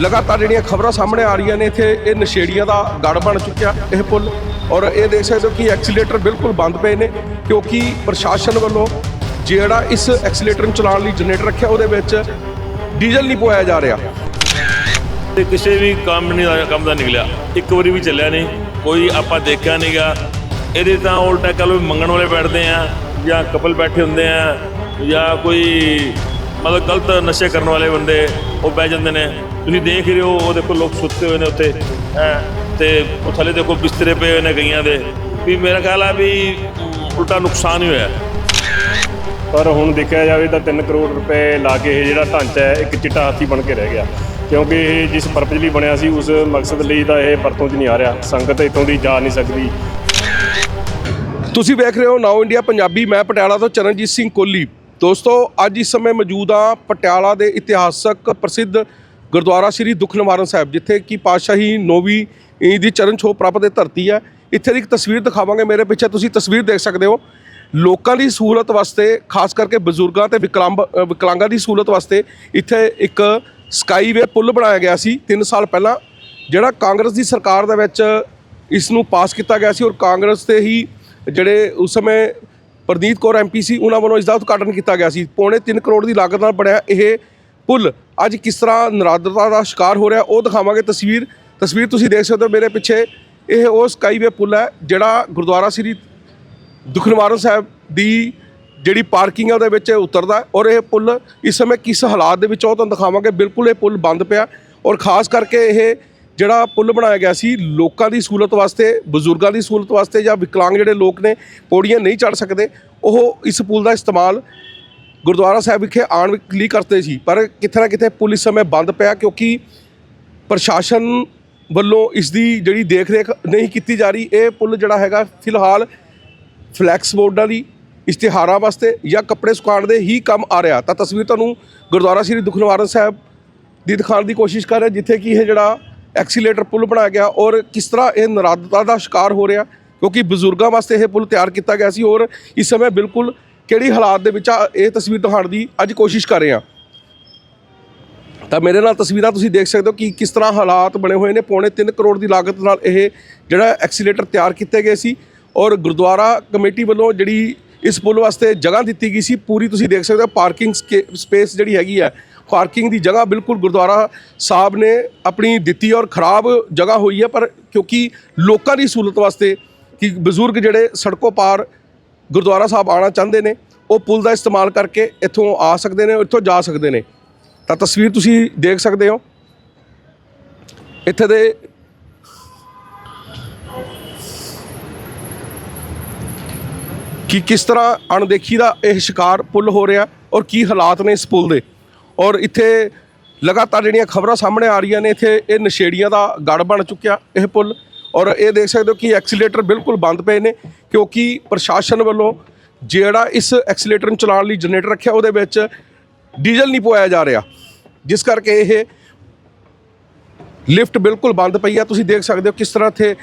ਲਗਾਤਾਰ ਜਿਹੜੀਆਂ ਖਬਰਾਂ ਸਾਹਮਣੇ ਆ ਰਹੀਆਂ ਨੇ ਇੱਥੇ, ਇਹ ਨਸ਼ੇੜੀਆਂ ਦਾ ਗੜ ਬਣ ਚੁੱਕਿਆ ਇਹ ਪੁਲ। ਔਰ ਇਹ ਦੇਖ ਸਕਦੇ ਹੋ ਕਿ ਐਕਸੀਲੇਟਰ ਬਿਲਕੁਲ ਬੰਦ ਪਏ ਨੇ, ਕਿਉਂਕਿ ਪ੍ਰਸ਼ਾਸਨ ਵੱਲੋਂ ਜਿਹੜਾ ਇਸ ਐਕਸੀਲੇਟਰ ਨੂੰ ਚਲਾਉਣ ਲਈ ਜਨਰੇਟਰ ਰੱਖਿਆ, ਉਹਦੇ ਵਿੱਚ ਡੀਜ਼ਲ ਨਹੀਂ ਪਵਾਇਆ ਜਾ ਰਿਹਾ। ਤੇ ਕਿਸੇ ਵੀ ਕੰਮ ਨਹੀਂ ਦਾ ਕੰਮ ਦਾ ਨਿਕਲਿਆ। ਇੱਕ ਵਾਰੀ ਵੀ ਚੱਲਿਆ ਨਹੀਂ, ਕੋਈ ਆਪਾਂ ਦੇਖਿਆ ਨਹੀਂਗਾ। ਇਹਦੇ ਤਾਂ ਉਲਟਾ ਕਹ ਲੋ ਮੰਗਣ ਵਾਲੇ ਬੈਠਦੇ ਆ, ਜਾਂ ਕਪਲ ਬੈਠੇ ਹੁੰਦੇ ਆ, ਜਾਂ ਕੋਈ ਮਤਲਬ ਗਲਤ ਨਸ਼ੇ ਕਰਨ ਵਾਲੇ ਬੰਦੇ ਉਹ ਬਹਿ ਜਾਂਦੇ ਨੇ। ਤੁਸੀਂ ਦੇਖ ਰਹੇ ਹੋ ਉਹ ਦੇਖੋ ਲੋਕ ਸੁੱਤੇ ਹੋਏ ਨੇ ਉੱਤੇ। ਹੈਂ ਤੇ ਉਹ ਥੱਲੇ ਦੇਖੋ ਬਿਸਤਰੇ ਪਏ ਹੋਏ ਨੇ ਗਈਆਂ ਦੇ। ਵੀ ਮੇਰਾ ਖਿਆਲ ਆ ਵੀ ਉਲਟਾ ਨੁਕਸਾਨ ਹੀ ਹੋਇਆ। ਪਰ ਹੁਣ ਦੇਖਿਆ ਜਾਵੇ ਤਾਂ 3 ਕਰੋੜ ਰੁਪਏ ਲਾ ਕੇ ਇਹ ਜਿਹੜਾ ਢਾਂਚਾ ਹੈ ਇੱਕ ਚਿੱਟਾ ਹਾਥੀ ਬਣ ਕੇ ਰਹਿ ਗਿਆ। ਕਿਉਂਕਿ ਇਹ ਜਿਸ ਪਰਪਸ ਲਈ ਬਣਿਆ ਸੀ ਉਸ ਮਕਸਦ ਲਈ ਤਾਂ ਇਹ ਵਰਤੋਂ 'ਚ ਨਹੀਂ ਆ ਰਿਹਾ। ਸੰਗਤ ਇੱਥੋਂ ਦੀ ਜਾ ਨਹੀਂ ਸਕਦੀ। ਤੁਸੀਂ ਵੇਖ ਰਹੇ ਹੋ ਨਾਓ ਇੰਡੀਆ ਪੰਜਾਬੀ ਮੈਂ ਪਟਿਆਲਾ ਤੋਂ ਚਰਨਜੀਤ ਸਿੰਘ ਕੋਹਲੀ ਦੋਸਤੋ, ਅੱਜ ਇਸ ਸਮੇਂ ਮੌਜੂਦ ਹਾਂ ਪਟਿਆਲਾ ਦੇ ਇਤਿਹਾਸਕ ਪ੍ਰਸਿੱਧ ਗੁਰਦੁਆਰਾ ਸ੍ਰੀ ਦੁੱਖ ਨਿਵਾਰਨ ਸਾਹਿਬ, ਜਿੱਥੇ ਕਿ ਪਾਤਸ਼ਾਹੀ ਨੋਵੀ ਦੀ ਚਰਨ ਛੋਹ ਪ੍ਰਾਪਤ ਦੇ ਧਰਤੀ ਹੈ। ਇੱਥੇ ਦੀ ਇੱਕ ਤਸਵੀਰ ਦਿਖਾਵਾਂਗੇ, ਮੇਰੇ ਪਿੱਛੇ ਤੁਸੀਂ ਤਸਵੀਰ ਦੇਖ ਸਕਦੇ ਹੋ। ਲੋਕਾਂ ਦੀ ਸਹੂਲਤ ਵਾਸਤੇ, ਖਾਸ ਕਰਕੇ ਬਜ਼ੁਰਗਾਂ ਤੇ ਵਿਕਲਾਂਗ ਵਿਕਲਾਂਗਾਂ ਦੀ ਸਹੂਲਤ ਵਾਸਤੇ, ਇੱਥੇ ਇੱਕ ਸਕਾਈਵੇ ਪੁਲ ਬਣਾਇਆ ਗਿਆ ਸੀ 3 ਸਾਲ ਪਹਿਲਾਂ, ਜਿਹੜਾ ਕਾਂਗਰਸ ਦੀ ਸਰਕਾਰ ਦੇ ਵਿੱਚ ਇਸ ਨੂੰ ਪਾਸ ਕੀਤਾ ਗਿਆ ਸੀ ਔਰ ਕਾਂਗਰਸ 'ਤੇ ਹੀ ਜਿਹੜੇ ਉਸ ਸਮੇਂ ਪ੍ਰਨੀਤ ਕੌਰ ਐਮਪੀ ਸੀ, ਉਹਨਾਂ ਵੱਲੋਂ ਇਸ ਦਾ ਉਦਘਾਟਨ ਕੀਤਾ ਗਿਆ ਸੀ। ਪੌਣੇ 3 ਕਰੋੜ ਦੀ ਲਾਗਤ ਨਾਲ ਬਣਿਆ ਇਹ ਪੁਲ। ਅੱਜ ਕਿਸ ਤਰ੍ਹਾਂ ਨਰਾਦਰਤਾ ਦਾ ਸ਼ਿਕਾਰ ਹੋ ਰਿਹਾ, ਉਹ ਦਿਖਾਵਾਂਗੇ। ਤਸਵੀਰ ਤਸਵੀਰ ਤੁਸੀਂ ਦੇਖ ਸਕਦੇ ਹੋ ਮੇਰੇ ਪਿੱਛੇ। ਇਹ ਉਹ ਸਕਾਈਵੇ ਪੁਲ ਹੈ, ਜਿਹੜਾ ਗੁਰਦੁਆਰਾ ਸ੍ਰੀ ਦੁੱਖ ਨਿਵਾਰਨ ਸਾਹਿਬ ਦੀ ਜਿਹੜੀ ਪਾਰਕਿੰਗ ਹੈ, ਉਹਦੇ ਵਿੱਚ ਉਤਰਦਾ ਔਰ ਇਹ ਪੁਲ ਇਸ ਸਮੇਂ ਕਿਸ ਹਾਲਾਤ ਦੇ ਵਿੱਚ ਉਹ ਤੁਹਾਨੂੰ ਦਿਖਾਵਾਂਗੇ। ਬਿਲਕੁਲ ਇਹ ਪੁਲ ਬੰਦ ਪਿਆ ਔਰ ਖਾਸ ਕਰਕੇ ਇਹ ਜਿਹੜਾ ਪੁਲ ਬਣਾਇਆ ਗਿਆ ਸੀ, ਲੋਕਾਂ ਦੀ ਸਹੂਲਤ ਵਾਸਤੇ, ਬਜ਼ੁਰਗਾਂ ਦੀ ਸਹੂਲਤ ਵਾਸਤੇ ਜਾਂ ਵਿਕਲਾਂਗ ਜਿਹੜੇ ਲੋਕ ਨੇ, ਪੌੜੀਆਂ ਨਹੀਂ ਚੜ ਸਕਦੇ। ਉਹ ਇਸ ਪੁਲ ਦਾ ਇਸਤੇਮਾਲ ਗੁਰਦੁਆਰਾ ਸਾਹਿਬ ਵਿਖੇ ਆਉਣ ਲਈ ਕਰਦੇ ਸੀ। ਪਰ ਕਿਤੇ ਨਾ ਕਿਤੇ ਪੁਲ ਇਸ ਸਮੇਂ ਬੰਦ ਪਿਆ ਕਿਉਂਕਿ ਪ੍ਰਸ਼ਾਸਨ ਵੱਲੋਂ ਇਸ ਦੀ ਜਿਹੜੀ ਦੇਖ ਰੇਖ ਨਹੀਂ ਕੀਤੀ ਜਾ ਰਹੀ। ਇਹ ਪੁਲ ਜਿਹੜਾ ਹੈਗਾ, ਫਿਲਹਾਲ ਫਲੈਕਸ ਬੋਰਡਾਂ ਦੀ ਇਸ਼ਤਿਹਾਰਾਂ ਵਾਸਤੇ ਜਾਂ ਕੱਪੜੇ ਸੁਕਾਉਣ ਦੇ ਹੀ ਕੰਮ ਆ ਰਿਹਾ। ਤਾਂ ਤਸਵੀਰ ਤੁਹਾਨੂੰ ਗੁਰਦੁਆਰਾ ਸ੍ਰੀ ਦੁੱਖ ਨਿਵਾਰਨ ਸਾਹਿਬ ਦੀ ਦਿਖਾਉਣ ਦੀ ਕੋਸ਼ਿਸ਼ ਕਰ ਰਿਹਾ, ਜਿੱਥੇ ਕਿ ਇਹ ਜਿਹੜਾ ਐਕਸੀਲੇਟਰ ਪੁਲ ਬਣਾਇਆ ਗਿਆ ਔਰ ਕਿਸ ਤਰ੍ਹਾਂ ਇਹ ਨਰਾਦਤਾ ਦਾ ਸ਼ਿਕਾਰ ਹੋ ਰਿਹਾ, ਕਿਉਂਕਿ ਬਜ਼ੁਰਗਾਂ ਵਾਸਤੇ ਇਹ ਪੁਲ ਤਿਆਰ ਕੀਤਾ ਗਿਆ ਸੀ ਔਰ ਇਸ ਸਮੇਂ ਬਿਲਕੁਲ ਕਿਹੜੀ ਹਾਲਾਤ ਦੇ ਵਿੱਚ ਇਹ ਤਸਵੀਰ ਦਿਖਾਉਣ ਦੀ ਅੱਜ ਕੋਸ਼ਿਸ਼ ਕਰ ਰਹੇ ਹਾਂ। ਤਾਂ ਮੇਰੇ ਨਾਲ ਤਸਵੀਰਾਂ ਤੁਸੀਂ ਦੇਖ ਸਕਦੇ ਹੋ ਕਿ ਕਿਸ ਤਰ੍ਹਾਂ ਹਾਲਾਤ ਬਣੇ ਹੋਏ ਨੇ। ਪੌਣੇ 3 ਕਰੋੜ ਦੀ ਲਾਗਤ ਨਾਲ ਇਹ ਜਿਹੜਾ ਐਕਸੀਲੇਟਰ ਤਿਆਰ ਕੀਤੇ ਗਏ ਸੀ ਔਰ ਗੁਰਦੁਆਰਾ ਕਮੇਟੀ ਵੱਲੋਂ ਜਿਹੜੀ ਇਸ ਪੁਲ ਵਾਸਤੇ ਜਗ੍ਹਾ ਦਿੱਤੀ ਗਈ ਸੀ, ਪੂਰੀ ਤੁਸੀਂ ਦੇਖ ਸਕਦੇ ਹੋ, ਪਾਰਕਿੰਗ ਸਪੇਸ ਜਿਹੜੀ ਹੈਗੀ ਹੈ ਪਾਰਕਿੰਗ ਦੀ ਜਗ੍ਹਾ ਬਿਲਕੁਲ ਗੁਰਦੁਆਰਾ ਸਾਹਿਬ ਨੇ ਆਪਣੀ ਦਿੱਤੀ ਔਰ ਖਰਾਬ ਜਗ੍ਹਾ ਹੋਈ ਹੈ, ਪਰ ਕਿਉਂਕਿ ਲੋਕਾਂ ਦੀ ਸਹੂਲਤ ਵਾਸਤੇ ਕਿ ਬਜ਼ੁਰਗ ਜਿਹੜੇ ਸੜਕੋਂ ਪਾਰ ਗੁਰਦੁਆਰਾ ਸਾਹਿਬ ਆਉਣਾ ਚਾਹੁੰਦੇ ਨੇ, ਉਹ ਪੁਲ ਦਾ ਇਸਤੇਮਾਲ ਕਰਕੇ ਇੱਥੋਂ ਆ ਸਕਦੇ ਨੇ, ਇੱਥੋਂ ਜਾ ਸਕਦੇ ਨੇ। ਤਾਂ ਤਸਵੀਰ ਤੁਸੀਂ ਦੇਖ ਸਕਦੇ ਹੋ। ਇੱਥੇ ਦੇ ਕਿ ਕਿਸ ਤਰ੍ਹਾਂ ਅਣਦੇਖੀ ਦਾ ਇਹ ਸ਼ਿਕਾਰ ਪੁਲ ਹੋ ਰਿਹਾ ਔਰ ਕੀ ਹਾਲਾਤ ਨੇ ਇਸ ਪੁਲ ਦੇ। ਔਰ ਇੱਥੇ ਲਗਾਤਾਰ ਜਿਹੜੀਆਂ ਖਬਰਾਂ ਸਾਹਮਣੇ ਆ ਰਹੀਆਂ ਨੇ, ਇੱਥੇ ਇਹ ਨਸ਼ੇੜੀਆਂ ਦਾ ਗੜ ਬਣ ਚੁੱਕਿਆ ਇਹ ਪੁਲ। ਔਰ ਇਹ ਦੇਖ ਸਕਦੇ ਹੋ ਕਿ ਐਕਸੀਲੇਟਰ ਬਿਲਕੁਲ ਬੰਦ ਪਏ ਨੇ, ਕਿਉਂਕਿ ਪ੍ਰਸ਼ਾਸਨ ਵੱਲੋਂ ਜਿਹੜਾ ਇਸ ਐਕਸੀਲੇਟਰ ਨੂੰ ਚਲਾਉਣ ਲਈ ਜਨਰੇਟਰ ਰੱਖਿਆ, ਉਹਦੇ ਵਿੱਚ ਡੀਜ਼ਲ ਨਹੀਂ ਪਵਾਇਆ ਜਾ ਰਿਹਾ। ਜਿਸ ਕਰਕੇ ਇਹ ਲਿਫਟ ਬਿਲਕੁਲ ਬੰਦ ਪਈ ਆ। ਤੁਸੀਂ ਦੇਖ ਸਕਦੇ ਹੋ ਕਿਸ ਤਰ੍ਹਾਂ ਇੱਥੇ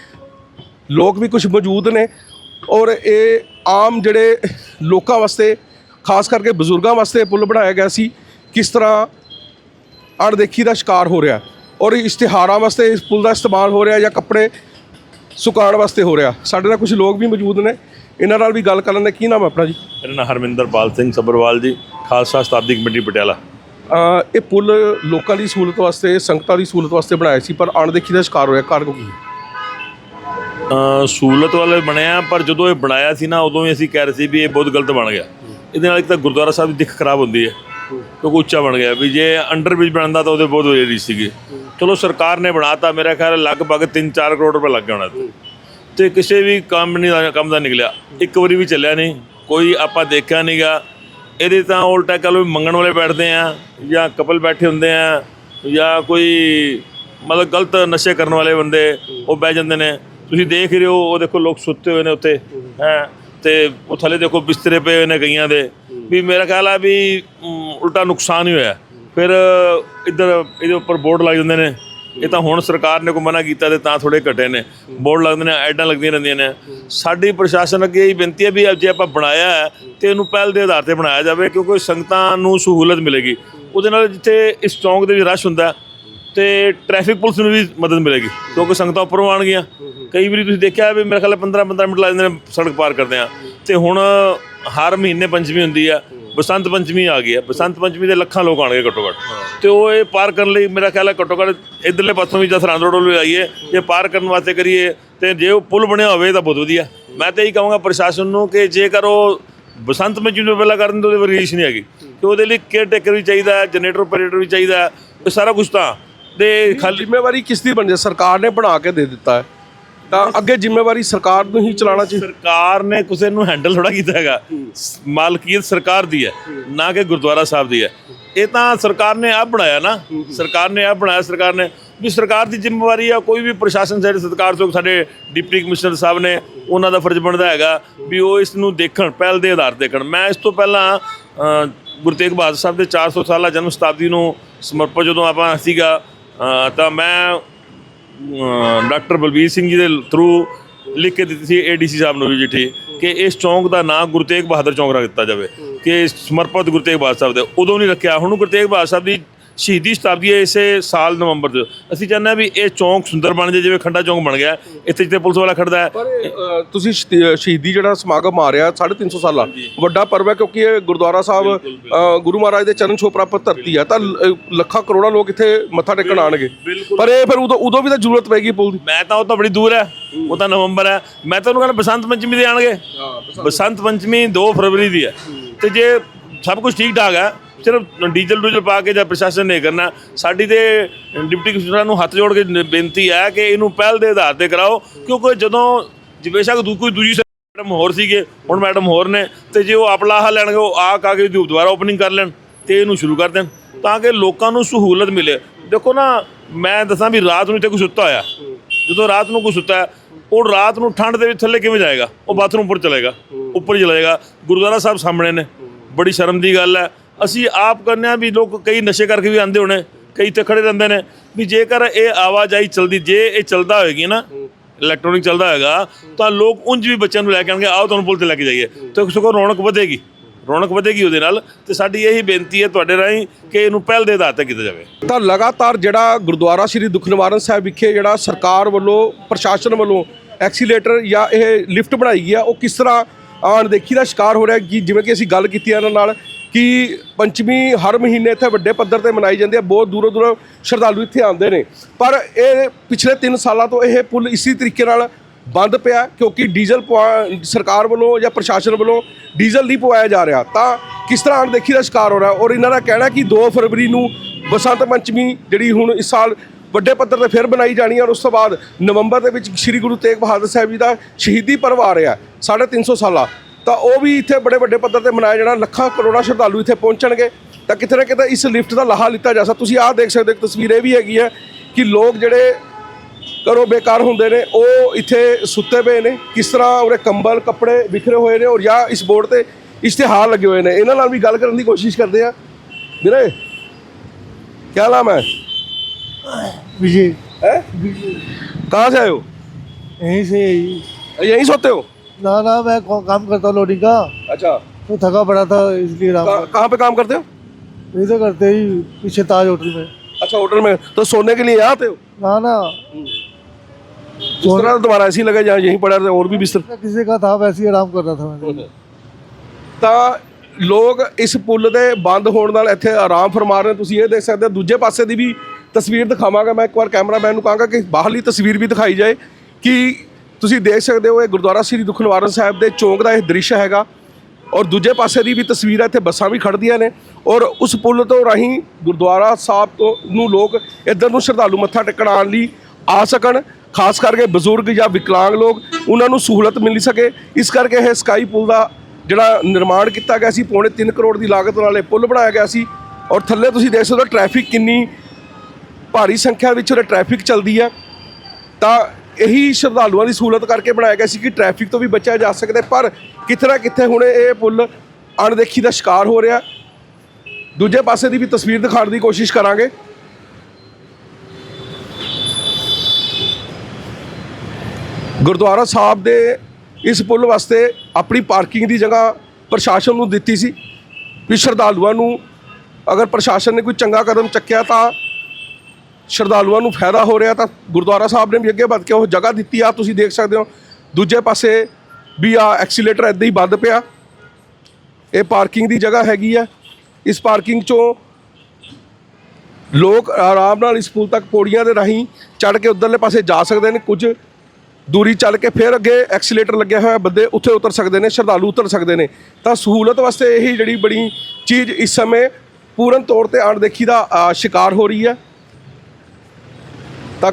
ਲੋਕ ਵੀ ਕੁਝ ਮੌਜੂਦ ਨੇ। ਔਰ ਇਹ ਆਮ ਜਿਹੜੇ ਲੋਕਾਂ ਵਾਸਤੇ, ਖਾਸ ਕਰਕੇ ਬਜ਼ੁਰਗਾਂ ਵਾਸਤੇ ਇਹ ਪੁਲ ਬਣਾਇਆ ਗਿਆ ਸੀ। ਕਿਸ ਤਰ੍ਹਾਂ ਅਣਦੇਖੀ ਦਾ ਸ਼ਿਕਾਰ ਹੋ ਰਿਹਾ ਔਰ ਇਸ਼ਤਿਹਾਰਾਂ ਵਾਸਤੇ ਇਸ ਪੁਲ ਦਾ ਇਸਤੇਮਾਲ ਹੋ ਰਿਹਾ ਜਾਂ ਕੱਪੜੇ ਸੁਕਾਉਣ ਵਾਸਤੇ ਹੋ ਰਿਹਾ। ਸਾਡੇ ਨਾਲ ਕੁਝ ਲੋਕ ਵੀ ਮੌਜੂਦ ਨੇ। ਇਹਨਾਂ ਨਾਲ ਵੀ ਗੱਲ ਕਰਨ ਦੇ ਕੀ ਨਾਮ ਹੈ ਆਪਣਾ ਜੀ? ਮੇਰਾ ਨਾਮ ਹਰਮਿੰਦਰਪਾਲ ਸਿੰਘ ਸਬਰਵਾਲ ਜੀ ਖਾਲਸਾ ਸ਼ਤਾਬਦੀ ਕਮੇਟੀ ਪਟਿਆਲਾ। ਇਹ ਪੁਲ ਲੋਕਾਂ ਦੀ ਸਹੂਲਤ ਵਾਸਤੇ ਸੰਗਤਾਂ ਦੀ ਸਹੂਲਤ ਵਾਸਤੇ ਬਣਾਇਆ ਸੀ ਪਰ ਅਣਦੇਖੀ ਦਾ ਸ਼ਿਕਾਰ ਹੋਇਆ। ਕਾਰਨ ਕੀ ਸਹੂਲਤ ਵਾਲੇ ਬਣਿਆ ਪਰ ਜਦੋਂ ਇਹ ਬਣਾਇਆ ਸੀ ਨਾ ਉਦੋਂ ਹੀ ਅਸੀਂ ਕਹਿ ਰਹੇ ਸੀ ਵੀ ਇਹ ਬਹੁਤ ਗਲਤ ਬਣ ਗਿਆ। ਇਹਦੇ ਨਾਲ ਇੱਕ ਤਾਂ ਗੁਰਦੁਆਰਾ ਸਾਹਿਬ ਦੀ ਦਿੱਖ ਖਰਾਬ ਹੁੰਦੀ ਹੈ। ਕਿਉਂਕਿ ਉੱਚਾ ਬਣ ਗਿਆ ਵੀ ਜੇ ਅੰਡਰ ਬ੍ਰਿਜ ਬਣਦਾ ਤਾਂ ਉਹਦੇ ਬਹੁਤ ਵਧੀਆ ਸੀਗੇ। ਚਲੋ ਸਰਕਾਰ ਨੇ ਬਣਾਤਾ, ਮੇਰਾ ਖਿਆਲ ਲਗਭਗ 3-4 ਕਰੋੜ ਰੁਪਏ ਲੱਗ ਗਿਆ ਹੋਣਾ ਤੇ। ਤੇ ਕਿਸੇ ਵੀ ਕੰਮ ਨਹੀਂ ਦਾ ਕੰਮ ਦਾ ਨਿਕਲਿਆ। ਇੱਕ ਵਾਰੀ ਵੀ ਚੱਲਿਆ ਨਹੀਂ। ਕੋਈ ਆਪਾਂ ਦੇਖਿਆ ਨਹੀਂਗਾ ਇਹਦੇ ਤਾਂ ਉਲਟਾ ਕਹ ਲੋ ਮੰਗਣ ਵਾਲੇ ਬੈਠਦੇ ਆ, ਜਾਂ ਕਪਲ ਬੈਠੇ ਹੁੰਦੇ ਆ, ਜਾਂ ਕੋਈ ਮਤਲਬ ਗਲਤ ਨਸ਼ੇ ਕਰਨ ਵਾਲੇ ਬੰਦੇ, ਉਹ ਬਹਿ ਜਾਂਦੇ ਨੇ। ਤੁਸੀਂ ਦੇਖ ਰਹੇ ਹੋ, ਉਹ ਦੇਖੋ ਲੋਕ ਸੁੱਤੇ ਹੋਏ ਨੇ ਉੱਤੇ ਹੈ, ਤੇ ਉਹ ਥੱਲੇ ਦੇਖੋ ਬਿਸਤਰੇ ਪਏ ਹੋਏ ਨੇ ਗਈਆਂ ਦੇ। ਵੀ ਮੇਰਾ ਖਿਆਲ ਆ ਵੀ ਅਮ, ਉਲਟਾ ਨੁਕਸਾਨ ਹੀ ਹੋਇਆ। ਫਿਰ ਇੱਧਰ ਇਹਦੇ ਉੱਪਰ ਬੋਰਡ ਲੱਗ ਜਾਂਦੇ ਨੇ। ਇਹ ਤਾਂ ਹੁਣ ਸਰਕਾਰ ਨੇ ਕੋਈ ਮਨਾ ਕੀਤਾ ਤੇ ਤਾਂ ਥੋੜੇ ਘਟੇ ਨੇ। ਬੋਰਡ ਲੱਗਦੇ ਨੇ ਐਡਾਂ ਲੱਗਦੀਆਂ ਰਹਿੰਦੀਆਂ ਨੇ। ਸਾਡੀ ਪ੍ਰਸ਼ਾਸਨ ਅੱਗੇ ਇਹ ਬੇਨਤੀ ਹੈ ਵੀ ਜੇ ਆਪਾਂ ਬਣਾਇਆ ਹੈ ਤੇ ਇਹਨੂੰ ਪਹਿਲ ਦੇ ਆਧਾਰ ਤੇ ਬਣਾਇਆ ਜਾਵੇ ਕਿਉਂਕਿ ਸੰਗਤਾਂ ਨੂੰ ਸਹੂਲਤ ਮਿਲੇਗੀ। ਉਹਦੇ ਨਾਲ ਜਿੱਥੇ ਇਸ ਚੌਂਕ ਦੇ ਵਿੱਚ ਰਸ਼ ਹੁੰਦਾ ਹੈ, ਤੇ ਟ੍ਰੈਫਿਕ ਪੁਲਿਸ ਨੂੰ ਵੀ ਮਦਦ ਮਿਲੇਗੀ ਕਿਉਂਕਿ ਸੰਗਤਾਂ ਉੱਪਰੋਂ ਆਉਣਗੀਆਂ। ਕਈ ਵਾਰੀ ਤੁਸੀਂ ਦੇਖਿਆ ਵੀ ਮੇਰੇ ਖਿਆਲ 15 15 ਮਿੰਟ ਲੱਗ ਜਾਂਦੇ ਨੇ ਸੜਕ ਪਾਰ ਕਰਦੇ ਆ। ਤੇ ਹੁਣ ਹਰ ਮਹੀਨੇ ਪੰਚਮੀ ਹੁੰਦੀ ਆ ਬਸੰਤ ਪੰਚਮੀ ਆ ਗਈ ਹੈ ਬਸੰਤ ਪੰਚਮੀ ਦੇ ਲੱਖਾਂ ਲੋਕ ਆਣਗੇ ਘੱਟੋ ਘੱਟ ਤੇ ਉਹ ਇਹ ਪਾਰ ਕਰਨ ਲਈ ਮੇਰਾ ਖਿਆਲ ਹੈ ਘੱਟੋ ਘੱਟ ਇਧਰਲੇ ਪਾਸੋਂ ਵੀ ਜਾਂ ਸਰਹੰਦ ਰੋਡ ਵੱਲੋਂ ਆਈਏ ਜੇ ਪਾਰ ਕਰਨ ਵਾਸਤੇ ਕਰੀਏ ਤੇ ਜੇ ਉਹ ਪੁਲ ਬਣਿਆ ਹੋਵੇ ਤਾਂ ਬਹੁਤ ਵਧੀਆ। ਮੈਂ ਤਾਂ ਇਹੀ ਕਹਾਂਗਾ ਪ੍ਰਸ਼ਾਸਨ ਨੂੰ ਕਿ ਜੇਕਰ ਉਹ ਬਸੰਤ ਪੰਚਮੀ ਤੋਂ ਪਹਿਲਾਂ ਕਰਨ ਤਾਂ ਉਹਦੇ ਵਰੀਸ਼ ਨਹੀਂ ਹੈਗੀ ਤੇ ਉਹਦੇ ਲਈ ਕੇਅਰ ਟੇਕਰ ਵੀ ਚਾਹੀਦਾ ਜਨਰੇਟਰ ਆਪਰੇਟਰ ਵੀ ਚਾਹੀਦਾ ਇਹ ਸਾਰਾ ਕੁਝ ਤਾਂ। ਤੇ ਖਾਲੀ ਜ਼ਿੰਮੇਵਾਰੀ ਕਿਸ ਦੀ ਬਣ ਜਾ ਸਰਕਾਰ ਨੇ ਬਣਾ ਕੇ ਦੇ ਦਿੱਤਾ ਹੈ। ਤਾਂ ਅੱਗੇ ਜ਼ਿੰਮੇਵਾਰੀ ਸਰਕਾਰ ਨੂੰ ਹੀ ਚਲਾਉਣਾ ਚਾਹੀਦਾ ਸਰਕਾਰ ਨੇ ਕਿਸੇ ਨੂੰ ਹੈਂਡਲ ਥੋੜਾ ਕੀਤਾ ਹੈਗਾ। ਮਾਲਕੀਅਤ ਸਰਕਾਰ ਦੀ ਹੈ, ਨਾ ਕਿ ਗੁਰਦੁਆਰਾ ਸਾਹਿਬ ਦੀ ਹੈ। ਇਹ ਤਾਂ ਸਰਕਾਰ ਨੇ ਆਪ ਬਣਾਇਆ ਨਾ। ਸਰਕਾਰ ਨੇ ਆਪ ਬਣਾਇਆ, ਸਰਕਾਰ ਨੇ ਵੀ ਸਰਕਾਰ ਦੀ ਜ਼ਿੰਮੇਵਾਰੀ ਆ, ਕੋਈ ਵੀ ਪ੍ਰਸ਼ਾਸਨ ਸਾਡੇ ਸਤਿਕਾਰਯੋਗ ਸਾਡੇ ਡਿਪਟੀ ਕਮਿਸ਼ਨਰ ਸਾਹਿਬ ਨੇ ਉਹਨਾਂ ਦਾ ਫਰਜ਼ ਬਣਦਾ ਹੈਗਾ ਵੀ ਉਹ ਇਸ ਨੂੰ ਦੇਖਣ, ਪਹਿਲ ਦੇ ਆਧਾਰ ਦੇਖਣ। ਮੈਂ ਇਸ ਤੋਂ ਪਹਿਲਾਂ ਗੁਰੂ ਤੇਗ ਬਹਾਦਰ ਸਾਹਿਬ ਦੇ 400 ਸਾਲਾ ਜਨਮ ਸ਼ਤਾਬਦੀ ਨੂੰ ਸਮਰਪਿਤ ਜਦੋਂ ਆਪਾਂ ਸੀਗਾ ਤਾਂ ਮੈਂ ਡਾਕਟਰ ਬਲਬੀਰ ਸਿੰਘ ਜੀ ਦੇ ਥਰੂ ਲਿਖ ਕੇ ਦਿੱਤੀ ਸੀ ਏਡੀਸੀ ਸਾਹਿਬ ਨੂੰ ਵੀ ਚਿੱਠੀ ਕਿ ਇਸ ਚੌਂਕ ਦਾ ਨਾਮ ਗੁਰੂ ਤੇਗ ਬਹਾਦਰ ਚੌਂਕ ਰੱਖ ਦਿੱਤਾ ਜਾਵੇ, ਕਿ ਸਮਰਪਿਤ ਗੁਰੂ ਤੇਗ ਬਹਾਦਰ ਸਾਹਿਬ ਦੇ, ਉਦੋਂ ਨਹੀਂ ਰੱਖਿਆ, ਹੁਣ ਗੁਰੂ ਤੇਗ ਬਹਾਦਰ ਸਾਹਿਬ ਦੀ ਸ਼ਹੀਦੀ ਸ਼ਤਾਬਦੀ ਹੈ ਇਸੇ ਸਾਲ ਨਵੰਬਰ 'ਚ ਅਸੀਂ ਚਾਹੁੰਦੇ ਹਾਂ ਵੀ ਇਹ ਚੌਂਕ ਸੁੰਦਰ ਬਣ ਜਾਏ ਜਿਵੇਂ ਖੰਡਾ ਚੌਂਕ ਬਣ ਗਿਆ। ਇੱਥੇ ਜਿੱਥੇ ਪੁਲਿਸ ਵਾਲਾ ਖੜਦਾ ਹੈ। ਪਰ ਇਹ, ਅ, ਤੁਸੀਂ ਸ਼ਤੀ- ਸ਼ਹੀਦੀ ਜਿਹੜਾ ਸਮਾਗਮ ਆ ਰਿਹਾ 350 ਸਾਲਾ ਵੱਡਾ ਪਰਵ ਹੈ ਕਿਉਂਕਿ ਇਹ ਗੁਰਦੁਆਰਾ ਸਾਹਿਬ ਅ, ਗੁਰੂ ਮਹਾਰਾਜ ਦੇ ਚਰਨ ਛੋਹ ਪ੍ਰਾਪਤ ਧਰਤੀ ਆ। ਤਾਂ ਲ- ਅ, ਲੱਖਾਂ ਕਰੋੜਾਂ ਲੋਕ ਇੱਥੇ ਮੱਥਾ ਟੇਕਣ ਆਣਗੇ ਪਰ ਇਹ ਫਿਰ ਉਦੋਂ ਉਦੋਂ ਵੀ ਤਾਂ ਜ਼ਰੂਰਤ ਪੈਗੀ ਪੁੱਲ ਦੀ। ਮੈਂ ਤਾਂ ਉਹ ਤਾਂ ਬੜੀ ਦੂਰ ਹੈ। ਉਹ ਤਾਂ ਨਵੰਬਰ ਹੈ। ਮੈਂ ਤਾਂ ਉਹਨੂੰ ਕਹਿੰਦਾ ਬਸੰਤ ਪੰਚਮੀ ਦੇ ਆਣਗੇ ਬਸੰਤ ਪੰਚਮੀ 2 ਫਰਵਰੀ ਦੀ ਹੈ। ਤੇ ਜੇ ਸਭ ਕੁਝ ਠੀਕ ਠਾਕ ਹੈ ਸਿਰਫ ਡੀਜ਼ਲ ਡੂਜ਼ਲ ਪਾ ਕੇ ਜਾਂ ਪ੍ਰਸ਼ਾਸਨ ਨੇ ਕਰਨਾ ਸਾਡੀ ਤੇ ਡਿਪਟੀ ਕਮਿਸ਼ਨਰ ਨੂੰ ਹੱਥ ਜੋੜ ਕੇ ਬੇਨਤੀ ਹੈ ਕਿ ਇਹਨੂੰ ਪਹਿਲ ਦੇ ਆਧਾਰ ਤੇ ਕਰਾਓ ਕਿਉਂਕਿ ਜਦੋਂ ਜੇ ਬੇਸ਼ੱਕ ਦੂ ਕੋਈ ਦੂਜੀ ਮੈਡਮ ਹੋਰ ਸੀਗੇ ਹੁਣ ਮੈਡਮ ਹੋਰ ਨੇ ਤੇ ਜੇ ਉਹ ਆਪਣਾ ਆਹ ਲੈਣਗੇ ਉਹ ਆ ਕਾ ਕੇ ਦੁਬਾਰਾ ਓਪਨਿੰਗ ਕਰ ਲੈਣ ਤੇ ਇਹਨੂੰ ਸ਼ੁਰੂ ਕਰ ਦੇਣ ਤਾਂ ਕਿ ਲੋਕਾਂ ਨੂੰ ਸਹੂਲਤ ਮਿਲੇ। ਦੇਖੋ ਨਾ ਮੈਂ ਦੱਸਾਂ ਵੀ ਰਾਤ ਨੂੰ ਇੱਥੇ ਕੋਈ ਸੁੱਤਾ ਹੋਇਆ। ਜਦੋਂ ਰਾਤ ਨੂੰ ਕੋਈ ਸੁੱਤਾ ਹੈ, ਉਹ ਰਾਤ ਨੂੰ ਠੰਡ ਦੇ ਵਿੱਚ ਥੱਲੇ ਕਿਵੇਂ ਜਾਏਗਾ? ਉਹ ਬਾਥਰੂਮ ਉੱਪਰ ਚਲੇਗਾ ਉੱਪਰ ਹੀ ਚਲੇਗਾ। ਗੁਰਦੁਆਰਾ ਸਾਹਿਬ ਸਾਹਮਣੇ ਨੇ। ਬੜੀ ਸ਼ਰਮ ਦੀ ਗੱਲ ਹੈ। ਅਸੀਂ ਆਪ ਕਰਨੇ ਆ ਵੀ ਲੋਕ ਕਈ ਨਸ਼ੇ ਕਰਕੇ ਵੀ ਆਂਦੇ ਹੋਣੇ, ਕਈ ਤੇ ਖੜੇ ਰਹਿੰਦੇ ਨੇ, ਵੀ ਜੇਕਰ ਇਹ ਆਵਾਜਾਈ ਚਲਦੀ, ਜੇ ਇਹ ਚੱਲਦਾ ਹੋਏਗੀ ਨਾ ਇਲੈਕਟ੍ਰੋਨਿਕ ਚੱਲਦਾ ਹੋਏਗਾ, ਤਾਂ ਲੋਕ ਉਂਝ ਵੀ ਬੱਚਿਆਂ ਨੂੰ ਲੈ ਕੇ ਆਣਗੇ ਆਓ ਤੁਹਾਨੂੰ ਪੁਲ ਤੇ ਲੈ ਕੇ ਜਾਈਏ। ਤੇ ਸਗੋਂ ਰੌਣਕ ਵਧੇਗੀ ਰੌਣਕ ਵਧੇਗੀ ਉਹਦੇ ਨਾਲ, ਤੇ ਸਾਡੀ ਇਹੀ ਬੇਨਤੀ ਹੈ ਤੁਹਾਡੇ ਰਾਹੀਂ ਕਿ ਇਹਨੂੰ ਪਹਿਲ ਦੇ ਆਧਾਰ ਤੇ ਕੀਤਾ ਜਾਵੇ। ਤਾਂ ਲਗਾਤਾਰ ਜਿਹੜਾ ਗੁਰਦੁਆਰਾ ਸ੍ਰੀ ਦੁੱਖ ਨਿਵਾਰਨ ਸਾਹਿਬ ਵਿਖੇ ਜਿਹੜਾ ਸਰਕਾਰ ਵੱਲੋਂ, ਪ੍ਰਸ਼ਾਸਨ ਵੱਲੋਂ ਐਕਸੀਲੇਟਰ ਜਾਂ ਇਹ ਲਿਫਟ ਬਣਾਈ ਗਈ ਆ, ਉਹ ਕਿਸ ਤਰ੍ਹਾਂ ਅਣਦੇਖੀ ਦਾ ਸ਼ਿਕਾਰ ਹੋ ਰਿਹਾ ਕਿ ਜਿਵੇਂ ਕਿ ਅਸੀਂ ਗੱਲ ਕੀਤੀ ਆ ਇਹਨਾਂ ਨਾਲ ਕਿ ਪੰਚਮੀ ਹਰ ਮਹੀਨੇ ਇੱਥੇ ਵੱਡੇ ਪੱਧਰ ਤੇ ਮਨਾਈ ਜਾਂਦੀ ਹੈ, ਬਹੁਤ ਦੂਰੋਂ ਦੂਰੋਂ ਸ਼ਰਧਾਲੂ ਇੱਥੇ ਆਉਂਦੇ ਨੇ। ਪਰ ਇਹ ਪਿਛਲੇ 3 ਸਾਲਾਂ ਤੋਂ ਇਹ ਪੁਲ ਇਸੇ ਤਰੀਕੇ ਨਾਲ ਬੰਦ ਪਿਆ ਕਿਉਂਕਿ ਡੀਜ਼ਲ ਪਵਾ- ਸਰਕਾਰ ਵੱਲੋਂ ਜਾਂ ਪ੍ਰਸ਼ਾਸਨ ਵੱਲੋਂ ਡੀਜ਼ਲ ਨਹੀਂ ਪਵਾਇਆ ਜਾ ਰਿਹਾ। ਤਾਂ ਕਿਸ ਤਰ੍ਹਾਂ ਅਣਦੇਖੀ ਦਾ ਸ਼ਿਕਾਰ ਹੋ ਰਿਹਾ ਔਰ ਇਹਨਾਂ ਦਾ ਕਹਿਣਾ ਕਿ 2 ਫਰਵਰੀ ਨੂੰ ਬਸੰਤ ਪੰਚਮੀ ਜਿਹੜੀ ਹੁਣ ਇਸ ਸਾਲ ਵੱਡੇ ਪੱਧਰ ਤੇ ਫਿਰ ਬਣਾਈ ਜਾਣੀ ਹੈ ਔਰ ਉਸ ਤੋਂ ਬਾਅਦ ਨਵੰਬਰ ਦੇ ਵਿੱਚ ਸ੍ਰੀ ਗੁਰੂ ਤੇਗ ਬਹਾਦਰ ਸਾਹਿਬ ਜੀ ਦਾ ਸ਼ਹੀਦੀ ਪਰਵ ਆ ਰਿਹਾ 350 ਸਾਲਾ। ਤਾਂ ਉਹ ਵੀ ਇੱਥੇ ਬੜੇ ਵੱਡੇ ਪੱਧਰ ਤੇ ਮਨਾਇਆ ਜਾਣਾ ਲੱਖਾਂ ਕਰੋੜਾਂ ਸ਼ਰਧਾਲੂ ਇੱਥੇ ਪਹੁੰਚਣਗੇ ਤਾਂ ਕਿਤੇ ਨਾ ਕਿਤੇ ਇਸ ਲਿਫਟ ਦਾ ਲਾਹਾ ਲਿੱਤਾ ਜਾ ਸਕਦਾ ਤੁਸੀਂ ਆਹ ਦੇਖ ਸਕਦੇ ਹੋ ਇੱਕ ਤਸਵੀਰ ਇਹ ਵੀ ਹੈਗੀ ਹੈ ਕਿ ਲੋਕ ਜਿਹੜੇ ਘਰੋਂ ਬੇਕਾਰ ਹੁੰਦੇ ਨੇ ਉਹ ਇੱਥੇ ਸੁੱਤੇ ਪਏ ਨੇ ਕਿਸ ਤਰ੍ਹਾਂ ਉਹਦੇ ਕੰਬਲ ਕੱਪੜੇ ਵਿਖਰੇ ਹੋਏ ਨੇ ਔਰ ਜਾਂ ਇਸ ਬੋਰਡ ਤੇ ਇਸ਼ਤਿਹਾਰ ਲੱਗੇ ਹੋਏ ਨੇ ਇਹਨਾਂ ਨਾਲ ਵੀ ਗੱਲ ਕਰਨ ਦੀ ਕੋਸ਼ਿਸ਼ ਕਰਦੇ ਆ ਵੀਰੇ ਕੀ ਨਾਮ ਹੈ विजय है कहाँ से आए हो यहीं से यही यहीं सोते हो ना ना मैं को- काम करता हूँ लोडिंग का अच्छा तो थका पड़ा था इसलिए राम कहाँ कहाँ पे काम करते हो इधर करते ही पीछे ताज होटल में अच्छा होटल में तो सोने के लिए यहाँ आते हो ना ना इस तरह तो तुम्हारा ऐसे ही लगा जहाँ यहीं पड़ा रहे और भी बिस्तर मैं किसी का था वैसे ही आराम कर रहा था मैंने ਤਾਂ ਲੋਕ ਇਸ ਪੁਲ ਦੇ ਬੰਦ ਹੋਣ ਨਾਲ ਇੱਥੇ ਆਰਾਮ ਫਰਮਾ ਰਹੇ ਨੇ ਤੁਸੀਂ ਇਹ ਦੇਖ ਸਕਦੇ ਹੋ ਦੂਜੇ ਪਾਸੇ ਦੀ ਵੀ ਤਸਵੀਰ ਦਿਖਾਵਾਂਗਾ ਮੈਂ ਇੱਕ ਵਾਰ ਕੈਮਰਾਮੈਨ ਨੂੰ ਕਹਾਂਗਾ ਕਿ ਬਾਹਰਲੀ ਤਸਵੀਰ ਵੀ ਦਿਖਾਈ ਜਾਏ ਕਿ ਤੁਸੀਂ ਦੇਖ ਸਕਦੇ ਹੋ ਇਹ ਗੁਰਦੁਆਰਾ ਸ੍ਰੀ ਦੁੱਖ ਨਿਵਾਰਨ ਸਾਹਿਬ ਦੇ ਚੌਂਕ ਦਾ ਇਹ ਦ੍ਰਿਸ਼ ਹੈਗਾ। ਔਰ ਦੂਜੇ ਪਾਸੇ ਦੀ ਵੀ ਤਸਵੀਰ ਹੈ ਇੱਥੇ ਬੱਸਾਂ ਵੀ ਖੜਦੀਆਂ ਨੇ। ਔਰ ਉਸ ਪੁਲ ਤੋਂ ਰਾਹੀਂ ਗੁਰਦੁਆਰਾ ਸਾਹਿਬ ਤੋਂ ਨੂੰ ਲੋਕ ਇੱਧਰ ਨੂੰ ਸ਼ਰਧਾਲੂ ਮੱਥਾ ਟੇਕਣ ਆਉਣ ਲਈ ਆ ਸਕਣ। ਖਾਸ ਕਰਕੇ ਬਜ਼ੁਰਗ ਜਾਂ ਵਿਕਲਾਂਗ ਲੋਕ ਉਹਨਾਂ ਨੂੰ ਸਹੂਲਤ ਮਿਲ ਸਕੇ। ਇਸ ਕਰਕੇ ਇਹ ਸਕਾਈ ਪੁਲ ਦਾ ਜਿਹੜਾ ਨਿਰਮਾਣ ਕੀਤਾ ਗਿਆ ਸੀ, ਪੌਣੇ 3 ਕਰੋੜ ਦੀ ਲਾਗਤ ਨਾਲ ਇਹ ਪੁਲ ਬਣਾਇਆ ਗਿਆ ਸੀ। ਔਰ ਥੱਲੇ ਤੁਸੀਂ ਦੇਖ ਸਕਦੇ ਹੋ, ਟ੍ਰੈਫਿਕ ਕਿੰਨੀ ਭਾਰੀ ਸੰਖਿਆ ਵਿੱਚ ਉਹਦੇ ਟ੍ਰੈਫਿਕ ਚੱਲਦੀ ਹੈ ਤਾਂ ਇਹੀ ਸ਼ਰਧਾਲੂਆਂ ਦੀ ਸਹੂਲਤ ਕਰਕੇ ਬਣਾਇਆ ਗਿਆ ਸੀ ਕਿ ਟ੍ਰੈਫਿਕ ਤੋਂ ਵੀ ਬਚਿਆ ਜਾ ਸਕਦਾ ਪਰ ਕਿਤੇ ਨਾ ਕਿਤੇ ਹੁਣ ਇਹ ਪੁੱਲ ਅਣਦੇਖੀ ਦਾ ਸ਼ਿਕਾਰ ਹੋ ਰਿਹਾ ਦੂਜੇ ਪਾਸੇ ਦੀ ਵੀ ਤਸਵੀਰ ਦਿਖਾਉਣ ਦੀ ਕੋਸ਼ਿਸ਼ ਕਰਾਂਗੇ। ਗੁਰਦੁਆਰਾ ਸਾਹਿਬ ਦੇ ਇਸ ਪੁਲ ਵਾਸਤੇ ਆਪਣੀ ਪਾਰਕਿੰਗ ਦੀ ਜਗ੍ਹਾ ਪ੍ਰਸ਼ਾਸਨ ਨੂੰ ਦਿੱਤੀ ਸੀ ਵੀ ਸ਼ਰਧਾਲੂਆਂ ਨੂੰ ਅਗਰ ਪ੍ਰਸ਼ਾਸਨ ਨੇ ਕੋਈ ਚੰਗਾ ਕਦਮ ਚੱਕਿਆ ਤਾਂ ਸ਼ਰਧਾਲੂਆਂ ਨੂੰ ਫਾਇਦਾ ਹੋ ਰਿਹਾ ਤਾਂ ਗੁਰਦੁਆਰਾ ਸਾਹਿਬ ਨੇ ਵੀ ਅੱਗੇ ਵੱਧ ਕੇ ਉਹ ਜਗ੍ਹਾ ਦਿੱਤੀ ਆ, ਤੁਸੀਂ ਦੇਖ ਸਕਦੇ ਹੋ। ਦੂਜੇ ਪਾਸੇ ਵੀ ਆ ਐਕਸੀਲੇਟਰ ਇੱਦਾਂ ਹੀ ਵੱਧ ਪਿਆ। ਇਹ ਪਾਰਕਿੰਗ ਦੀ ਜਗ੍ਹਾ ਹੈਗੀ ਆ। ਇਸ ਪਾਰਕਿੰਗ ਚੋਂ ਲੋਕ ਆਰਾਮ ਨਾਲ ਇਸ ਪੁਲ ਤੱਕ ਪੌੜੀਆਂ ਦੇ ਰਾਹੀਂ ਚੜ੍ਹ ਕੇ ਉਧਰਲੇ ਪਾਸੇ ਜਾ ਸਕਦੇ ਨੇ। ਕੁਝ ਦੂਰੀ ਚੱਲ ਕੇ ਫਿਰ ਅੱਗੇ ਐਕਸੀਲੇਟਰ ਲੱਗਿਆ ਹੋਇਆ, ਬੰਦੇ ਉੱਥੇ ਉਤਰ ਸਕਦੇ ਨੇ, ਸ਼ਰਧਾਲੂ ਉਤਰ ਸਕਦੇ ਨੇ। ਤਾਂ ਸਹੂਲਤ ਵਾਸਤੇ ਇਹੀ ਜਿਹੜੀ ਬੜੀ ਚੀਜ਼ ਇਸ ਸਮੇਂ ਪੂਰਨ ਤੌਰ ਤੇ ਅਣਦੇਖੀ ਦਾ ਸ਼ਿਕਾਰ ਹੋ ਰਹੀ ਹੈ। ਤਾਂ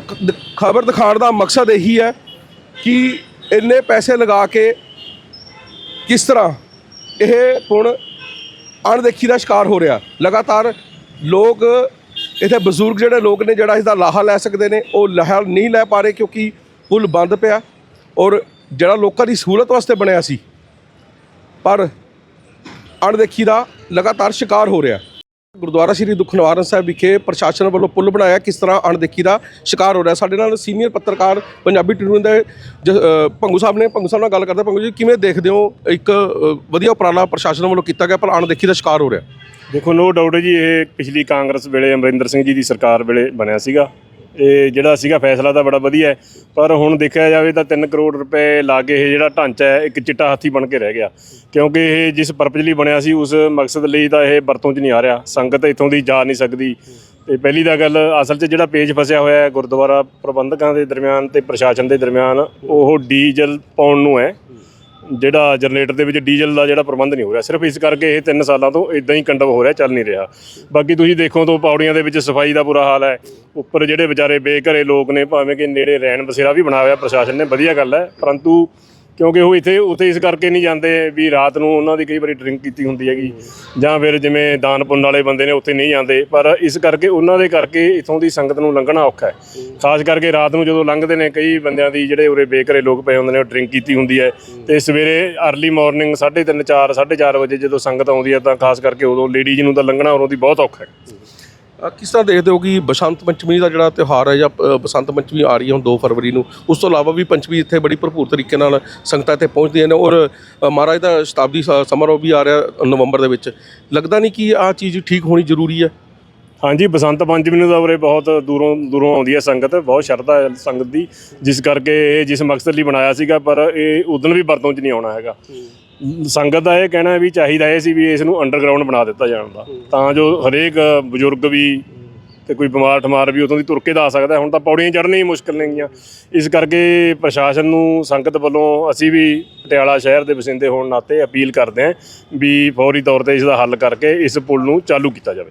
ਖਬਰ ਦਿਖਾਉਣ ਦਾ ਮਕਸਦ ਇਹੀ ਹੈ ਕਿ ਇੰਨੇ ਪੈਸੇ ਲਗਾ ਕੇ ਕਿਸ ਤਰ੍ਹਾਂ ਇਹ ਹੁਣ ਅਣਦੇਖੀ ਦਾ ਸ਼ਿਕਾਰ ਹੋ ਰਿਹਾ। ਲਗਾਤਾਰ ਲੋਕ, ਇੱਥੇ ਬਜ਼ੁਰਗ ਜਿਹੜੇ ਲੋਕ ਨੇ ਜਿਹੜਾ ਇਸ ਦਾ ਲਾਹਾ ਲੈ ਸਕਦੇ ਨੇ, ਉਹ ਲਾਹਾ ਨਹੀਂ ਲੈ ਪਾ ਰਹੇ ਕਿਉਂਕਿ ਪੁਲ ਬੰਦ ਪਿਆ ਔਰ ਜਿਹੜਾ ਲੋਕਾਂ ਦੀ ਸਹੂਲਤ ਵਾਸਤੇ ਬਣਿਆ ਸੀ, ਪਰ ਅਣਦੇਖੀ ਦਾ ਲਗਾਤਾਰ ਸ਼ਿਕਾਰ ਹੋ ਰਿਹਾ। ਗੁਰਦੁਆਰਾ ਸ੍ਰੀ ਦੁੱਖ ਨਿਵਾਰਨ ਸਾਹਿਬ ਵਿਖੇ ਪ੍ਰਸ਼ਾਸਨ ਵੱਲੋਂ ਪੁਲ ਬਣਾਇਆ ਕਿਸ ਤਰ੍ਹਾਂ ਅਣਦੇਖੀ ਦਾ ਸ਼ਿਕਾਰ ਹੋ ਰਿਹਾ। ਸਾਡੇ ਨਾਲ ਸੀਨੀਅਰ ਪੱਤਰਕਾਰ ਪੰਜਾਬੀ ਟ੍ਰਿਬਿਊਨ ਦੇ ਜ- ਅ, ਭੰਗੂ ਸਾਹਿਬ ਨੇ। ਭੰਗੂ ਸਾਹਿਬ ਨਾਲ ਗੱਲ ਕਰਦੇ ਭੰਗੂ ਜੀ ਕਿਵੇਂ ਦੇਖਦੇ ਹੋ ਇੱਕ ਅ, ਵਧੀਆ ਉਪਰਾਲਾ ਪ੍ਰਸ਼ਾਸਨ ਵੱਲੋਂ ਕੀਤਾ ਗਿਆ ਪਰ ਅਣਦੇਖੀ ਦਾ ਸ਼ਿਕਾਰ ਹੋ ਰਿਹਾ? ਦੇਖੋ ਨੋ ਡਾਊਟ ਜੀ ਇਹ ਪਿਛਲੀ ਕਾਂਗਰਸ ਵੇਲੇ ਅਮਰਿੰਦਰ ਸਿੰਘ ਜੀ ਦੀ ਸਰਕਾਰ ਵੇਲੇ ਬਣਿਆ ਸੀਗਾ। ਇਹ ਜਿਹੜਾ ਸੀਗਾ ਫੈਸਲਾ ਤਾਂ ਬੜਾ ਵਧੀਆ ਹੈ, ਪਰ ਹੁਣ ਦੇਖਿਆ ਜਾਵੇ ਤਾਂ 3 ਕਰੋੜ ਰੁਪਏ ਲਾ ਕੇ ਇਹ ਜਿਹੜਾ ਢਾਂਚਾ ਹੈ, ਇੱਕ ਚਿੱਟਾ ਹਾਥੀ ਬਣ ਕੇ ਰਹਿ ਗਿਆ। ਕਿਉਂਕਿ ਇਹ ਜਿਸ ਪਰਪਸ ਲਈ ਬਣਿਆ ਸੀ, ਉਸ ਮਕਸਦ ਲਈ ਤਾਂ ਇਹ ਵਰਤੋਂ 'ਚ ਨਹੀਂ ਆ ਰਿਹਾ। ਸੰਗਤ ਇੱਥੋਂ ਦੀ ਜਾ ਨਹੀਂ ਸਕਦੀ। ਤੇ ਪਹਿਲੀ ਤਾਂ ਗੱਲ, ਅਸਲ 'ਚ ਜਿਹੜਾ ਪੇਜ ਫਸਿਆ ਹੋਇਆ ਹੈ ਗੁਰਦੁਆਰਾ ਪ੍ਰਬੰਧਕਾਂ ਦੇ ਦਰਮਿਆਨ ਤੇ ਪ੍ਰਸ਼ਾਸਨ ਦੇ ਦਰਮਿਆਨ, ਉਹ ਡੀਜ਼ਲ ਪਾਉਣ ਨੂੰ ਹੈ। ਜਿਹੜਾ ਜਨਰੇਟਰ ਦੇ ਵਿੱਚ ਡੀਜ਼ਲ ਦਾ ਜਿਹੜਾ ਪ੍ਰਬੰਧ ਨਹੀਂ ਹੋ ਰਿਹਾ, ਸਿਰਫ ਇਸ ਕਰਕੇ ਇਹ 3 ਸਾਲਾਂ ਤੋਂ ਇਦਾਂ ਹੀ ਕੰਡਮ ਹੋ ਰਿਹਾ, ਚੱਲ ਨਹੀਂ ਰਿਹਾ। ਬਾਕੀ ਤੁਸੀਂ ਦੇਖੋ ਤੋਂ ਪੌੜੀਆਂ ਦੇ ਵਿੱਚ ਸਫ਼ਾਈ ਦਾ ਬੁਰਾ ਹਾਲ ਹੈ। ਉੱਪਰ ਜਿਹੜੇ ਵਿਚਾਰੇ ਬੇਘਰੇ ਲੋਕ ਨੇ, ਭਾਵੇਂ ਕਿ ਨੇੜੇ ਰਹਿਣ ਬਸੇਰਾ ਵੀ ਬਣਾਇਆ ਹੋਇਆ, ਪ੍ਰਸ਼ਾਸਨ ਨੇ, ਵਧੀਆ ਗੱਲ ਹੈ। ਪਰੰਤੂ ਕਿਉਂਕਿ ਉਹ ਇੱਥੇ, ਉੱਥੇ ਇਸ ਕਰਕੇ ਨਹੀਂ ਜਾਂਦੇ ਵੀ ਰਾਤ ਨੂੰ ਉਹਨਾਂ ਦੀ ਕਈ ਵਾਰੀ ਡਰਿੰਕ ਕੀਤੀ ਹੁੰਦੀ ਹੈਗੀ। ਜਾਂ ਫਿਰ ਜਿਵੇਂ ਦਾਨ ਪੁੰਨ ਵਾਲੇ ਬੰਦੇ ਨੇ ਉੱਥੇ ਨਹੀਂ ਜਾਂਦੇ, ਪਰ ਇਸ ਕਰਕੇ ਉਹਨਾਂ ਦੇ ਕਰਕੇ ਇਥੋਂ ਦੀ ਸੰਗਤ ਨੂੰ ਲੰਘਣਾ ਔਖਾ ਹੈ। ਖਾਸ ਕਰਕੇ ਰਾਤ ਨੂੰ ਜਦੋਂ ਲੰਘਦੇ ਨੇ, ਕਈ ਬੰਦਿਆਂ ਦੀ ਜਿਹੜੇ ਉਰੇ ਬੇਘਰੇ ਲੋਕ ਪਏ ਹੁੰਦੇ ਨੇ, ਉਹ ਡਰਿੰਕ ਕੀਤੀ ਹੁੰਦੀ ਹੈ। ਤੇ ਸਵੇਰੇ ਅਰਲੀ ਮਾਰਨਿੰਗ 3:30 4 4:30 ਵਜੇ ਜਦੋਂ ਸੰਗਤ ਆਉਂਦੀ ਹੈ, ਤਾਂ ਖਾਸ ਕਰਕੇ ਉਦੋਂ ਲੇਡੀਜ਼ ਨੂੰ ਤਾਂ ਲੰਘਣਾ ਉਰੋਂ ਦੀ ਬਹੁਤ ਔਖਾ ਹੈ। ਕਿਸ ਤਰ੍ਹਾਂ ਦੇਖਦੇ ਹੋ ਕਿ ਬਸੰਤ ਪੰਚਮੀ ਦਾ ਜਿਹੜਾ ਤਿਉਹਾਰ ਹੈ ਜਾਂ ਬਸੰਤ ਪੰਚਮੀ ਆ ਰਹੀ ਹੈ ਹੁਣ 2 ਫਰਵਰੀ ਨੂੰ ਉਸ ਤੋਂ ਇਲਾਵਾ ਵੀ ਪੰਚਮੀ ਇੱਥੇ ਬੜੀ ਭਰਪੂਰ ਤਰੀਕੇ ਨਾਲ ਸੰਗਤਾਂ ਇੱਥੇ ਪਹੁੰਚਦੀਆਂ ਨੇ ਔਰ ਮਹਾਰਾਜ ਦਾ ਸ਼ਤਾਬਦੀ ਸਮਾਰੋਹ ਵੀ ਆ ਰਿਹਾ ਨਵੰਬਰ ਦੇ ਵਿੱਚ। ਲੱਗਦਾ ਨਹੀਂ ਕਿ ਆਹ ਚੀਜ਼ ਠੀਕ ਹੋਣੀ ਜ਼ਰੂਰੀ ਹੈ? ਹਾਂਜੀ ਬਸੰਤ ਪੰਚਮੀ ਨੂੰ ਤਾਂ ਉਰੇ ਬਹੁਤ ਦੂਰੋਂ ਦੂਰੋਂ ਆਉਂਦੀ ਹੈ ਸੰਗਤ ਬਹੁਤ ਸ਼ਰਧਾ ਹੈ ਸੰਗਤ ਦੀ ਜਿਸ ਕਰਕੇ ਇਹ ਜਿਸ ਮਕਸਦ ਲਈ ਬਣਾਇਆ ਸੀਗਾ ਪਰ ਇਹ ਉਦੋਂ ਵੀ ਵਰਤੋਂ 'ਚ ਨਹੀਂ ਆਉਣਾ ਹੈਗਾ। ਸੰਗਤ ਦਾ ਇਹ ਕਹਿਣਾ ਵੀ ਚਾਹੀਦਾ ਇਹ ਸੀ ਵੀ ਇਸ ਨੂੰ ਅੰਡਰਗਰਾਉਂਡ ਬਣਾ ਦਿੱਤਾ ਜਾਣ ਦਾ। ਤਾਂ ਜੋ ਹਰੇਕ ਬਜ਼ੁਰਗ ਵੀ ਤੇ ਕੋਈ ਬਿਮਾਰ ਠਮਾਰ ਵੀ ਉਦੋਂ ਦੀ ਤੁਰ ਕੇ ਦਾ ਸਕਦਾ। ਹੁਣ ਤਾਂ ਪੌੜੀਆਂ ਚੜ੍ਹਨੀਆਂ ਹੀ ਮੁਸ਼ਕਲ ਨੇਗੀਆਂ ਇਸ ਕਰਕੇ ਪ੍ਰਸ਼ਾਸਨ ਨੂੰ ਸੰਗਤ ਵੱਲੋਂ ਅਸੀਂ ਵੀ ਪਟਿਆਲਾ ਸ਼ਹਿਰ ਦੇ ਵਸਿੰਦੇ ਹੋਣ ਨਾਤੇ ਅਪੀਲ ਕਰਦੇ ਹਾਂ ਵੀ ਫੌਰੀ ਤੌਰ ਤੇ ਇਸ ਦਾ ਹੱਲ ਕਰਕੇ ਇਸ ਪੁਲ ਨੂੰ ਚਾਲੂ ਕੀਤਾ ਜਾਵੇ।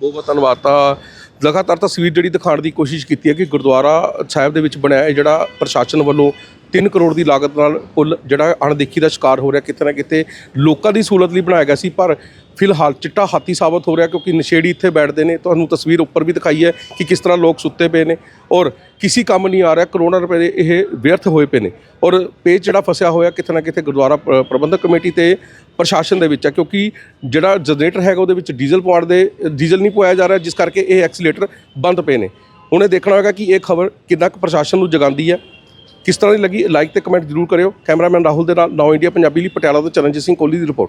ਬਹੁਤ ਬਹੁਤ ਧੰਨਵਾਦ। ਤਾਂ ਲਗਾਤਾਰ ਤਸਵੀਰ ਜਿਹੜੀ ਦਿਖਾਉਣ ਦੀ ਕੋਸ਼ਿਸ਼ ਕੀਤੀ ਹੈ ਕਿ ਗੁਰਦੁਆਰਾ ਸਾਹਿਬ ਦੇ ਵਿੱਚ ਬਣਿਆ ਇਹ ਜਿਹੜਾ ਪ੍ਰਸ਼ਾਸਨ ਵੱਲੋਂ 3 ਕਰੋੜ ਦੀ ਲਾਗਤ ਨਾਲ ਪੁਲ ਜਿਹੜਾ ਅਣਦੇਖੀ ਦਾ ਸ਼ਿਕਾਰ ਹੋ ਰਿਹਾ ਕਿਤੇ ਨਾ ਕਿਤੇ ਲੋਕਾਂ ਦੀ ਸਹੂਲਤ ਲਈ ਬਣਾਇਆ ਗਿਆ ਸੀ, ਪਰ ਫਿਲਹਾਲ ਚਿੱਟਾ ਹਾਥੀ ਸਾਬਤ ਹੋ ਰਿਹਾ ਕਿਉਂਕਿ ਨਸ਼ੇੜੀ ਇੱਥੇ ਬੈਠਦੇ ਨੇ। ਤੁਹਾਨੂੰ ਤਸਵੀਰ ਉੱਪਰ ਵੀ ਦਿਖਾਈ ਹੈ ਕਿ ਕਿਸ ਤਰ੍ਹਾਂ ਲੋਕ ਸੁੱਤੇ ਪਏ ਨੇ ਔਰ ਕਿਸੇ ਕੰਮ ਨਹੀਂ ਆ ਰਿਹਾ, ਕਰੋੜਾਂ ਰੁਪਏ ਦੇ ਇਹ ਵਿਅਰਥ ਹੋਏ ਪਏ ਨੇ ਔਰ ਪੇਜ ਜਿਹੜਾ ਫਸਿਆ ਹੋਇਆ ਕਿਤੇ ਨਾ ਕਿਤੇ ਗੁਰਦੁਆਰਾ ਪ੍ਰਬੰਧਕ ਕਮੇਟੀ ਤੇ ਪ੍ਰਸ਼ਾਸਨ ਦੇ ਵਿੱਚ ਹੈ ਕਿਉਂਕਿ ਜਿਹੜਾ ਜਨਰੇਟਰ ਹੈਗਾ ਉਹਦੇ ਵਿੱਚ ਡੀਜ਼ਲ ਪਵਾਉਣ ਦੇ, ਡੀਜ਼ਲ ਨਹੀਂ ਪਵਾਇਆ ਜਾ ਰਿਹਾ, ਜਿਸ ਕਰਕੇ ਇਹ ਐਕਸੀਲੇਟਰ ਬੰਦ ਪਏ ਨੇ। ਹੁਣ ਇਹ ਦੇਖਣਾ ਹੋਵੇਗਾ ਕਿ ਇਹ ਖਬਰ ਕਿੰਨਾ ਕੁ ਪ੍ਰਸ਼ਾਸਨ ਨੂੰ ਜਗਾਉਂਦੀ ਹੈ। ਕਿਸ ਤਰ੍ਹਾਂ ਦੀ ਲੱਗੀ? ਲਾਈਕ ਤੇ ਕਮੈਂਟ ਜ਼ਰੂਰ ਕਰਿਓ। ਕੈਮਰਾਮੈਨ ਰਾਹੁਲ ਦੇ ਨਾਲ ਨੌ ਇੰਡੀਆ ਪੰਜਾਬੀ ਲਈ ਪਟਿਆਲਾ ਤੋਂ ਚਰਨਜੀਤ ਸਿੰਘ ਕੋਹਲੀ ਦੀ ਰਿਪੋਰਟ